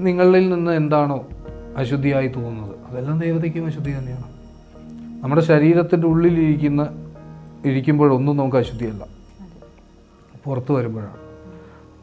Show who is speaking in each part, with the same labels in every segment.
Speaker 1: നിങ്ങളിൽ നിന്ന് എന്താണോ അശുദ്ധിയായി തോന്നുന്നത്? അതെല്ലാം ദേവതയ്ക്കും അശുദ്ധി തന്നെയാണ്. നമ്മുടെ ശരീരത്തിന്റെ ഉള്ളിലിരിക്കുന്ന ഇരിക്കുമ്പോഴൊന്നും നമുക്ക് അശുദ്ധിയല്ല. പുറത്ത് വരുമ്പോഴാണ്.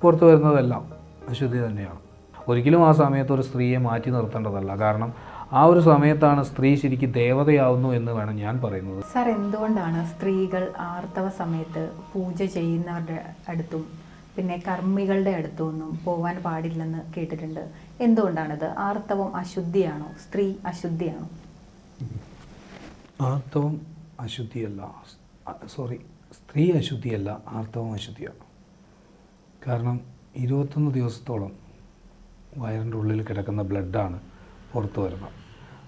Speaker 1: പുറത്ത് വരുന്നതെല്ലാം അശുദ്ധി തന്നെയാണ്. ഒരിക്കലും ആ സമയത്ത് ഒരു സ്ത്രീയെ മാറ്റി നിർത്തേണ്ടതല്ല. കാരണം ആ ഒരു സമയത്താണ് സ്ത്രീ ശരിക്കും ദേവതയാവുന്നു എന്ന് വേണം ഞാൻ പറയുന്നത്.
Speaker 2: സാർ എന്തുകൊണ്ടാണ് സ്ത്രീകൾ ആർത്തവ സമയത്ത് പൂജ ചെയ്യുന്നവരുടെ അടുത്തും പിന്നെ കർമ്മികളുടെ അടുത്തൊന്നും പോവാൻ പാടില്ലെന്ന് കേട്ടിട്ടുണ്ട്. എന്തുകൊണ്ടാണിത്? ആർത്തവം അശുദ്ധിയാണോ? സ്ത്രീ അശുദ്ധിയാണോ?
Speaker 1: ആർത്തവം അശുദ്ധിയല്ല. സോറി സ്ത്രീ അശുദ്ധിയല്ല ആർത്തവം അശുദ്ധിയാണ് കാരണം ഇരുപത്തൊന്ന് ദിവസത്തോളം വയറിന്റെ ഉള്ളിൽ കിടക്കുന്ന ബ്ലഡാണ് പുറത്തു വരുന്നത്.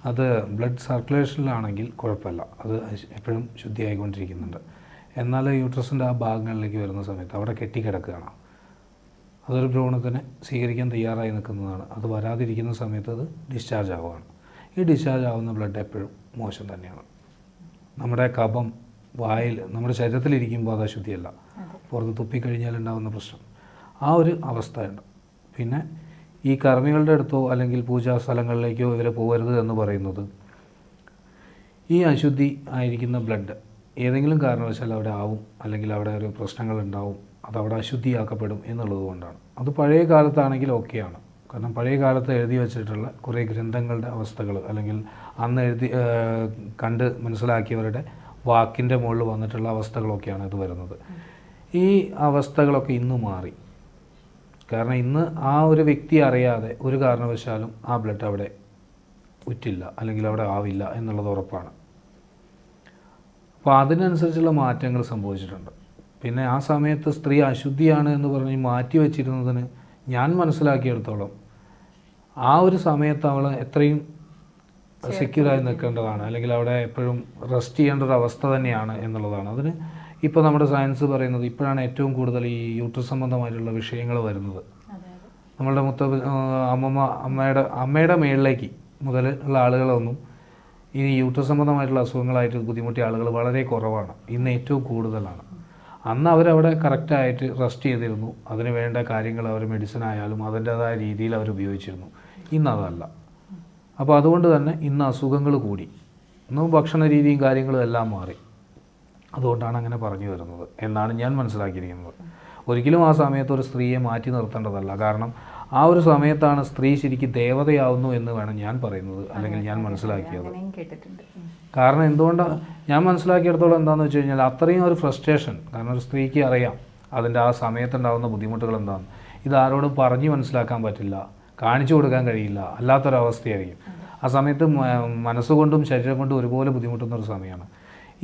Speaker 1: അത് ബ്ലഡ് സർക്കുലേഷനിലാണെങ്കിൽ കുഴപ്പമില്ല. അത് എപ്പോഴും ശുദ്ധിയായിക്കൊണ്ടിരിക്കുന്നുണ്ട്. എന്നാൽ യൂട്രസിന്റെ ആ ഭാഗങ്ങളിലേക്ക് വരുന്ന സമയത്ത് അവിടെ കെട്ടിക്കിടക്കുകയാണ്. അതൊരു ഭ്രൂണത്തിനെ സ്വീകരിക്കാൻ തയ്യാറായി നിൽക്കുന്നതാണ്. അത് വരാതിരിക്കുന്ന സമയത്ത് അത് ഡിസ്ചാർജ് ആവുകയാണ്. ഈ ഡിസ്ചാർജ് ആവുന്ന ബ്ലഡ് എപ്പോഴും മോശം തന്നെയാണ്. നമ്മുടെ കഫം വായിൽ നമ്മുടെ ശരീരത്തിലിരിക്കുമ്പോൾ അത് അശുദ്ധിയല്ല. പുറത്ത് തുപ്പിക്കഴിഞ്ഞാൽ ഉണ്ടാകുന്ന പ്രശ്നം. ആ ഒരു അവസ്ഥയുണ്ട് പിന്നെ ഈ കർമ്മികളുടെ അടുത്തോ അല്ലെങ്കിൽ പൂജാ സ്ഥലങ്ങളിലേക്കോ ഇവരെ പോകരുത് എന്ന് പറയുന്നത് ഈ അശുദ്ധി ആയിരിക്കുന്ന ബ്ലഡ് ഏതെങ്കിലും കാരണവശാൽ അവിടെ ആവും അല്ലെങ്കിൽ അവിടെ ഒരു പ്രശ്നങ്ങൾ ഉണ്ടാവും അതവിടെ അശുദ്ധിയാക്കപ്പെടും എന്നുള്ളത് കൊണ്ടാണ്. അത് പഴയ കാലത്താണെങ്കിൽ ഓക്കെയാണ്. കാരണം പഴയ കാലത്ത് എഴുതി വച്ചിട്ടുള്ള കുറേ ഗ്രന്ഥങ്ങളുടെ അവസ്ഥകൾ അല്ലെങ്കിൽ അന്ന് എഴുതി കണ്ട് മനസ്സിലാക്കിയവരുടെ വാക്കിന്റെ മുകളിൽ വന്നിട്ടുള്ള അവസ്ഥകളൊക്കെയാണ് ഇത് വരുന്നത്. ഈ അവസ്ഥകളൊക്കെ ഇന്ന് മാറി. കാരണം ഇന്ന് ആ ഒരു വ്യക്തി അറിയാതെ ഒരു കാരണവശാലും ആ ബ്ലഡ് അവിടെ ഉറ്റില്ല അല്ലെങ്കിൽ അവിടെ ആവില്ല എന്നുള്ളത് ഉറപ്പാണ്. അപ്പോൾ അതിനനുസരിച്ചുള്ള മാറ്റങ്ങൾ സംഭവിച്ചിട്ടുണ്ട്. പിന്നെ ആ സമയത്ത് സ്ത്രീ അശുദ്ധിയാണ് എന്ന് പറഞ്ഞ് മാറ്റി വച്ചിരുന്നതിന് ഞാൻ മനസ്സിലാക്കിയെടുത്തോളം ആ ഒരു സമയത്ത് അവൾ എത്രയും സെക്യൂറായി നിൽക്കേണ്ടതാണ്. അല്ലെങ്കിൽ അവിടെ എപ്പോഴും റെസ്റ്റ് ചെയ്യേണ്ട ഒരു അവസ്ഥ തന്നെയാണ് എന്നുള്ളതാണ്. അതിന് ഇപ്പോൾ നമ്മുടെ സയൻസ് പറയുന്നത് ഇപ്പോഴാണ് ഏറ്റവും കൂടുതൽ ഈ യൂട്രസ് സംബന്ധമായിട്ടുള്ള വിഷയങ്ങൾ വരുന്നത്. നമ്മളുടെ മുത്ത അമ്മമ്മ അമ്മയുടെ അമ്മയുടെ മേളിലേക്ക് മുതൽ ഉള്ള ആളുകളൊന്നും ഈ യൂട്രസ് സംബന്ധമായിട്ടുള്ള അസുഖങ്ങളായിട്ട് ബുദ്ധിമുട്ടിയ ആളുകൾ വളരെ കുറവാണ്. ഇന്ന് ഏറ്റവും കൂടുതലാണ്. അന്ന് അവരവിടെ കറക്റ്റായിട്ട് റെസ്റ്റ് ചെയ്തിരുന്നു. അതിന് വേണ്ട കാര്യങ്ങൾ അവർ മെഡിസിൻ ആയാലും അതിന്റേതായ രീതിയിൽ അവർ ഉപയോഗിച്ചിരുന്നു. ഇന്ന് അതല്ല. അപ്പോൾ അതുകൊണ്ട് തന്നെ ഇന്ന് അസുഖങ്ങൾ കൂടി. ഇന്ന് ഭക്ഷണ രീതിയും കാര്യങ്ങളും എല്ലാം മാറി. അതുകൊണ്ടാണ് അങ്ങനെ പറഞ്ഞു വരുന്നത്. എന്നാണ് ഞാൻ മനസ്സിലാക്കിയിരിക്കുന്നത്. ഒരിക്കലും ആ സമയത്ത് ഒരു സ്ത്രീയെ മാറ്റി നിർത്തേണ്ടതല്ല. കാരണം ആ ഒരു സമയത്താണ് സ്ത്രീ ശരിക്കും ദേവതയാവുന്നു എന്ന് വേണം ഞാൻ പറയുന്നത് അല്ലെങ്കിൽ ഞാൻ മനസ്സിലാക്കിയത്. കാരണം എന്തുകൊണ്ടാണ് ഞാൻ മനസ്സിലാക്കിയെടുത്തോളം എന്താണെന്ന് വെച്ച് കഴിഞ്ഞാൽ അത്രയും ഒരു ഫ്രസ്ട്രേഷൻ കാരണം ഒരു സ്ത്രീക്ക് അറിയാം അതിന്റെ ആ സമയത്തുണ്ടാകുന്ന ബുദ്ധിമുട്ടുകൾ എന്താണ് ഇത് ആരോടും പറഞ്ഞ് മനസ്സിലാക്കാൻ പറ്റില്ല കാണിച്ചു കൊടുക്കാൻ കഴിയില്ല അല്ലാത്തൊരവസ്ഥയായിരിക്കും. ആ സമയത്ത് മനസ്സുകൊണ്ടും ശരീരം കൊണ്ടും ഒരുപോലെ ബുദ്ധിമുട്ടുന്ന ഒരു സമയമാണ്.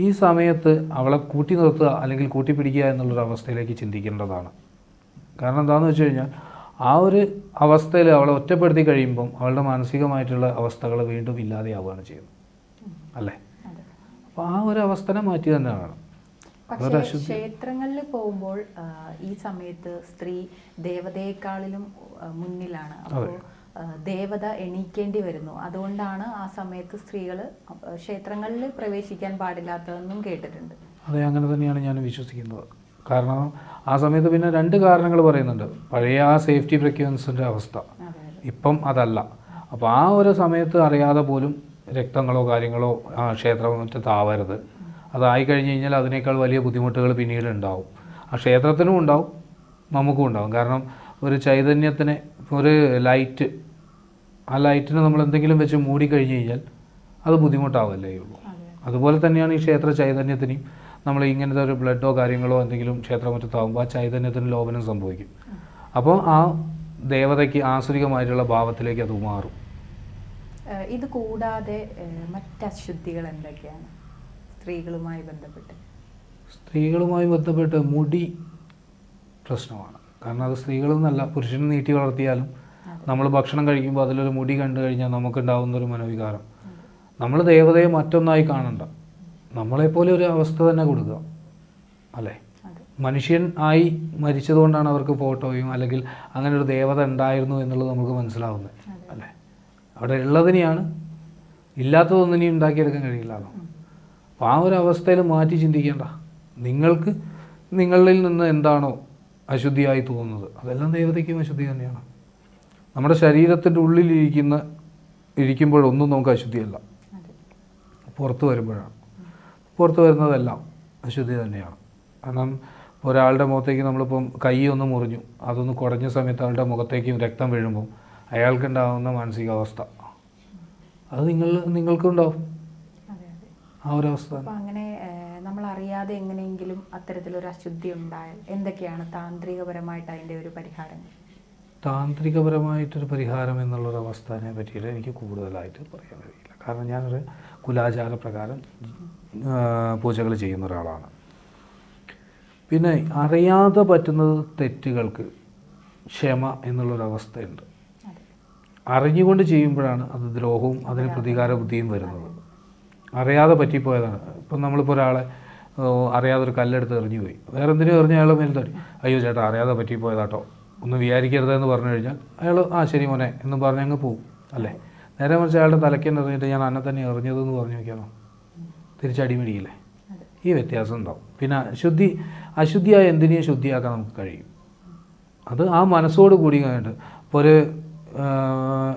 Speaker 1: ഈ സമയത്ത് അവളെ കൂട്ടി നിർത്തുക അല്ലെങ്കിൽ കൂട്ടിപ്പിടിക്കുക എന്നുള്ളൊരു അവസ്ഥയിലേക്ക് ചിന്തിക്കേണ്ടതാണ്. കാരണം എന്താണെന്ന് വെച്ച് കഴിഞ്ഞാൽ ആ ഒരു അവസ്ഥയിൽ അവളെ ഒറ്റപ്പെടുത്തി കഴിയുമ്പം അവളുടെ മാനസികമായിട്ടുള്ള അവസ്ഥകൾ വീണ്ടും ഇല്ലാതെയാവുകയാണ് ചെയ്യുന്നത്. അല്ലേ? അപ്പോൾ ആ ഒരു അവസ്ഥനെ മാറ്റി തന്നെ വേണം.
Speaker 2: പക്ഷേ ക്ഷേത്രങ്ങളിൽ പോകുമ്പോൾ ഈ സമയത്ത് സ്ത്രീ ദേവതയെക്കാളിലും മുന്നിലാണ്. അപ്പോൾ ദേവത എണീക്കേണ്ടി വരുന്നു. അതുകൊണ്ടാണ് ആ സമയത്ത് സ്ത്രീകൾ ക്ഷേത്രങ്ങളിൽ പ്രവേശിക്കാൻ പാടില്ലാത്തതെന്നും കേട്ടിട്ടുണ്ട്.
Speaker 1: അതെ അങ്ങനെ തന്നെയാണ് ഞാൻ വിശ്വസിക്കുന്നത്. കാരണം ആ സമയത്ത് പിന്നെ രണ്ട് കാരണങ്ങൾ പറയുന്നുണ്ട്. പഴയ ആ സേഫ്റ്റി പ്രിക്കോഷൻസിന്റെ അവസ്ഥ. ഇപ്പം അതല്ല. അപ്പോൾ ആ ഒരു സമയത്ത് അറിയാതെ പോലും രക്തങ്ങളോ കാര്യങ്ങളോ ആ ക്ഷേത്രമുറ്റത്ത് താവരുത് അതായി കഴിഞ്ഞ് കഴിഞ്ഞാൽ അതിനേക്കാൾ വലിയ ബുദ്ധിമുട്ടുകൾ പിന്നീട് ഉണ്ടാവും. ആ ക്ഷേത്രത്തിനും ഉണ്ടാവും. നമുക്കും ഉണ്ടാവും. കാരണം ഒരു ചൈതന്യത്തിന് ഒരു ലൈറ്റ് ആ ലൈറ്റിന് നമ്മൾ എന്തെങ്കിലും വെച്ച് മൂടി കഴിഞ്ഞ് കഴിഞ്ഞാൽ അത് ബുദ്ധിമുട്ടാവല്ലേ ഉള്ളൂ. അതുപോലെ തന്നെയാണ് ഈ ക്ഷേത്ര ചൈതന്യത്തിനും നമ്മൾ ഇങ്ങനത്തെ ഒരു ബ്ലഡോ കാര്യങ്ങളോ എന്തെങ്കിലും ക്ഷേത്രമുറ്റത്താകുമ്പോൾ ആ ചൈതന്യത്തിന് ലോപനം സംഭവിക്കും. അപ്പോൾ ആ ദേവതയ്ക്ക് ആസുരികമായിട്ടുള്ള ഭാവത്തിലേക്ക് അത് മാറും.
Speaker 2: ഇത് കൂടാതെ മറ്റ് അശുദ്ധികൾ എന്തൊക്കെയാണ്? സ്ത്രീകളുമായി ബന്ധപ്പെട്ട്.
Speaker 1: സ്ത്രീകളുമായി ബന്ധപ്പെട്ട് മുടി പ്രശ്നമാണ്. കാരണം അത് സ്ത്രീകളെന്നല്ല പുരുഷന് നീട്ടി വളർത്തിയാലും നമ്മൾ ഭക്ഷണം കഴിക്കുമ്പോൾ അതിലൊരു മുടി കണ്ടു കഴിഞ്ഞാൽ നമുക്കുണ്ടാവുന്ന ഒരു മനോവികാരം നമ്മൾ ദേവതയെ മറ്റൊന്നായി കാണണ്ട. നമ്മളെപ്പോലെ ഒരു അവസ്ഥ തന്നെ കൊടുക്കുക. അല്ലേ? മനുഷ്യൻ ആയി മരിച്ചതുകൊണ്ടാണ് അവർക്ക് ഫോട്ടോയും അല്ലെങ്കിൽ അങ്ങനെ ഒരു ദേവത ഉണ്ടായിരുന്നു എന്നുള്ളത് നമുക്ക് മനസ്സിലാവുന്നത്. അല്ലേ? അവിടെ ഉള്ളതിനെയാണ് ഇല്ലാത്തതൊന്നിനെയും ഉണ്ടാക്കിയെടുക്കാൻ കഴിയില്ലല്ലോ അപ്പോൾ ആ ഒരു അവസ്ഥയിൽ മാറ്റി ചിന്തിക്കേണ്ട. നിങ്ങൾക്ക് നിങ്ങളിൽ നിന്ന് എന്താണോ അശുദ്ധിയായി തോന്നുന്നത്. അതെല്ലാം ദേവതയ്ക്കും അശുദ്ധി തന്നെയാണ്. നമ്മുടെ ശരീരത്തിന്റെ ഉള്ളിലിരിക്കുന്ന ഇരിക്കുമ്പോഴൊന്നും നമുക്ക് അശുദ്ധിയല്ല.
Speaker 2: പുറത്തു
Speaker 1: പുറത്ത് വരുമ്പോഴാണ്. പുറത്ത് വരുന്നതെല്ലാം അശുദ്ധി തന്നെയാണ്. കാരണം ഒരാളുടെ മുഖത്തേക്ക് നമ്മളിപ്പം കൈ ഒന്ന് മുറിഞ്ഞു അതൊന്ന് കുടഞ്ഞ സമയത്ത് ആളുടെ മുഖത്തേക്കും രക്തം വീഴുമ്പോൾ അയാൾക്കുണ്ടാകുന്ന മാനസികാവസ്ഥ. അത് നിങ്ങൾ നിങ്ങൾക്കുണ്ടാവും. ആ ഒരു അവസ്ഥ
Speaker 2: അങ്ങനെ നമ്മൾ അറിയാതെ എങ്ങനെയെങ്കിലും അത്തരത്തിലൊരു അശുദ്ധി ഉണ്ടായാൽ എന്തൊക്കെയാണ് താന്ത്രികപരമായിട്ട് അതിന്റെ ഒരു പരിഹാരങ്ങൾ?
Speaker 1: താന്ത്രികപരമായിട്ടൊരു പരിഹാരം എന്നുള്ളൊരവസ്ഥനെ പറ്റിയിട്ട് എനിക്ക് കൂടുതലായിട്ട് പറയാൻ കഴിയില്ല. കാരണം ഞാനൊരു കുലാചാര പ്രകാരം പൂജകൾ ചെയ്യുന്ന ഒരാളാണ്. പിന്നെ അറിയാതെ പറ്റുന്നത് തെറ്റുകൾക്ക് ക്ഷമ എന്നുള്ളൊരവസ്ഥയുണ്ട്. അറിഞ്ഞുകൊണ്ട് ചെയ്യുമ്പോഴാണ് അത് ദ്രോഹവും അതിന് പ്രതികാര ബുദ്ധിയും വരുന്നത്. അറിയാതെ പറ്റിപ്പോയതാണ്. ഇപ്പം നമ്മളിപ്പോൾ ഒരാളെ അറിയാതെ ഒരു കല്ലെടുത്ത് എറിഞ്ഞു പോയി വേറെ എന്തിനും എറിഞ്ഞ അയാൾ മേൽത്തടി. അയ്യോ ചേട്ടാ അറിയാതെ പറ്റിപ്പോയതാട്ടോ. ഒന്ന് വിചാരിക്കരുതെന്ന് പറഞ്ഞു കഴിഞ്ഞാൽ അയാൾ ആ ശരി മോനെ എന്ന് പറഞ്ഞ് അങ്ങ് പോവും അല്ലേ? നേരെ മറിച്ച് അയാളുടെ തലക്കെന്ന് എറിഞ്ഞിട്ട് ഞാൻ അന്നെ തന്നെ എറിഞ്ഞതെന്ന് പറഞ്ഞു നോക്കിയാലോ തിരിച്ചടിമിടിയില്ലേ ഈ വ്യത്യാസം ഉണ്ടാവും. പിന്നെ അശുദ്ധി അശുദ്ധിയായ എന്തിനേയും ശുദ്ധിയാക്കാൻ നമുക്ക് കഴിയും. അത് ആ മനസ്സോട് കൂടി കഴിഞ്ഞിട്ട് ഇപ്പോൾ ഒരു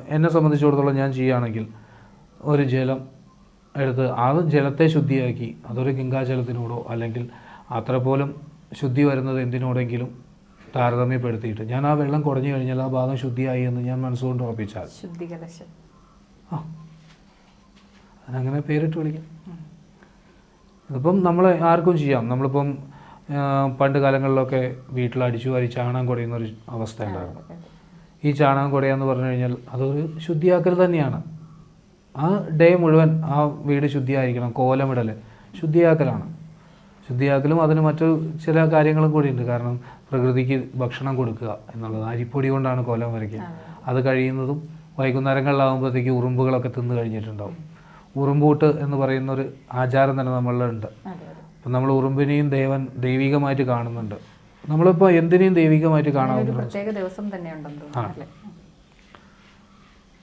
Speaker 1: എന്നെ സംബന്ധിച്ചിടത്തോളം ഞാൻ ചെയ്യുകയാണെങ്കിൽ ഒരു ജലം എടുത്ത് ആ ജലത്തെ ശുദ്ധിയാക്കി അതൊരു ഗംഗാജലത്തിനോടോ അല്ലെങ്കിൽ അത്ര പോലും ശുദ്ധി വരുന്നത് എന്തിനോടെങ്കിലും താരതമ്യപ്പെടുത്തിയിട്ട്. ഞാൻ ആ വെള്ളം കുറഞ്ഞു കഴിഞ്ഞാൽ ആ ഭാഗം ശുദ്ധിയായി എന്ന് ഞാൻ മനസ്സുകൊണ്ട് ഉറപ്പിച്ചാൽ.
Speaker 2: ശുദ്ധികലശം
Speaker 1: ആ. അതിനങ്ങനെ പേരിട്ട് വിളിക്കാം. ഇതിപ്പം നമ്മൾ ആർക്കും ചെയ്യാം. നമ്മളിപ്പം പണ്ട് കാലങ്ങളിലൊക്കെ വീട്ടിൽ അടിച്ചു വാരി ചാണകം കുടയുന്ന ഒരു അവസ്ഥ ഉണ്ടായിരുന്നു. ഈ ചാണകം കുടയാന്ന് പറഞ്ഞു കഴിഞ്ഞാൽ അതൊരു ശുദ്ധിയാക്കൽ തന്നെയാണ്. ആ ഡേ മുഴുവൻ ആ വീട് ശുദ്ധിയായിരിക്കണം. കോലമിടൽ ശുദ്ധിയാക്കലാണ്. ശുദ്ധിയാക്കലും അതിന് മറ്റു ചില കാര്യങ്ങളും കൂടിയുണ്ട്. കാരണം പ്രകൃതിക്ക് ഭക്ഷണം കൊടുക്കുക എന്നുള്ളത് അരിപ്പൊടി കൊണ്ടാണ് കോലം വരയ്ക്കുക അത്. കഴിയുന്നതും വൈകുന്നേരങ്ങളിലാകുമ്പോഴത്തേക്ക് ഉറുമ്പുകളൊക്കെ തിന്നു കഴിഞ്ഞിട്ടുണ്ടാവും. ഉറുമ്പൂട്ട് എന്ന് പറയുന്ന ഒരു ആചാരം തന്നെ നമ്മളിലുണ്ട്. അപ്പം നമ്മൾ ഉറുമ്പിനെയും ദേവൻ ദൈവികമായിട്ട് കാണുന്നുണ്ട്. നമ്മളിപ്പോൾ എന്തിനേയും ദൈവികമായിട്ട്
Speaker 2: കാണാവുന്നുണ്ട്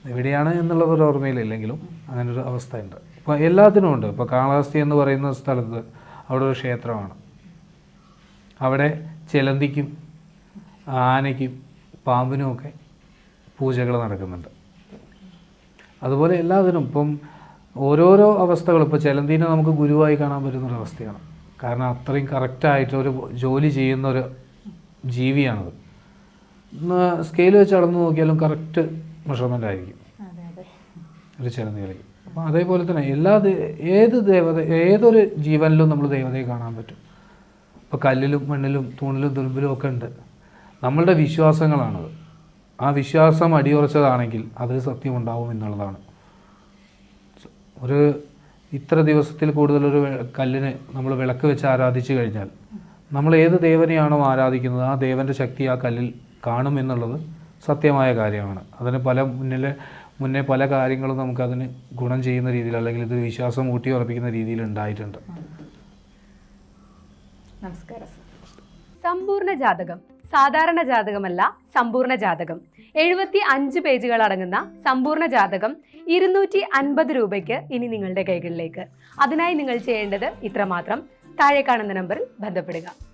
Speaker 1: എവിടെയാണ് എന്നുള്ളത് ഒരു ഓർമ്മയിലില്ലെങ്കിലും അങ്ങനെ ഒരു അവസ്ഥയുണ്ട്. ഇപ്പോൾ എല്ലാത്തിനും ഉണ്ട് ഇപ്പോൾ കാളഹസ്തി എന്ന് പറയുന്ന സ്ഥലത്ത് അവിടെ ഒരു ക്ഷേത്രമാണ്. അവിടെ ചിലന്തിക്കും ആനയ്ക്കും പാമ്പിനുമൊക്കെ പൂജകൾ നടക്കുന്നുണ്ട്. അതുപോലെ എല്ലാത്തിനും ഇപ്പം ഓരോരോ അവസ്ഥകൾ. ഇപ്പോൾ ചിലന്തിനെ നമുക്ക് ഗുരുവായി കാണാൻ പറ്റുന്നൊരു അവസ്ഥയാണ്. കാരണം അത്രയും കറക്റ്റായിട്ട് ഒരു ജോലി ചെയ്യുന്ന ഒരു ജീവിയാണത്. സ്കെയിൽ വെച്ച് അളന്ന് നോക്കിയാലും കറക്റ്റ് മെഷർമെന്റ് ആയിരിക്കും ഒരു ചിലന്തി കളിക്കും അപ്പം അതേപോലെ തന്നെ എല്ലാ ഏത് ദേവത ഏതൊരു ജീവനിലും നമ്മൾ ദൈവതയെ കാണാൻ പറ്റും. ഇപ്പോൾ കല്ലിലും മണ്ണിലും തൂണിലും തുരുമ്പിലും ഒക്കെ ഉണ്ട്. നമ്മളുടെ വിശ്വാസങ്ങളാണത്. ആ വിശ്വാസം അടിയുറച്ചതാണെങ്കിൽ അത് സത്യമുണ്ടാവും എന്നുള്ളതാണ്. ഒരു ഇത്ര ദിവസത്തിൽ കൂടുതലൊരു കല്ലിന് നമ്മൾ വിളക്ക് വെച്ച് ആരാധിച്ചു കഴിഞ്ഞാൽ നമ്മൾ ഏത് ദേവനെയാണോ ആരാധിക്കുന്നത് ആ ദേവന്റെ ശക്തി ആ കല്ലിൽ കാണും എന്നുള്ളത് സത്യമായ കാര്യമാണ്. അതിന് പല മുന്നിലെ മുന്നേ പല കാര്യങ്ങളും നമുക്കതിന് ഗുണം ചെയ്യുന്ന രീതിയിൽ അല്ലെങ്കിൽ ഇത് വിശ്വാസം ഊട്ടി ഉറപ്പിക്കുന്ന രീതിയിൽ ഉണ്ടായിട്ടുണ്ട്.
Speaker 3: സമ്പൂർണ ജാതകം സാധാരണ ജാതകമല്ല സമ്പൂർണ ജാതകം. എഴുപത്തി അഞ്ച് പേജുകൾ അടങ്ങുന്ന സമ്പൂർണ ജാതകം ഇരുന്നൂറ്റി അൻപത് രൂപയ്ക്ക് ഇനി നിങ്ങളുടെ കൈകളിലേക്ക്. അതിനായി നിങ്ങൾ ചെയ്യേണ്ടത് ഇത്രമാത്രം. താഴെ കാണുന്ന നമ്പറിൽ ബന്ധപ്പെടുക.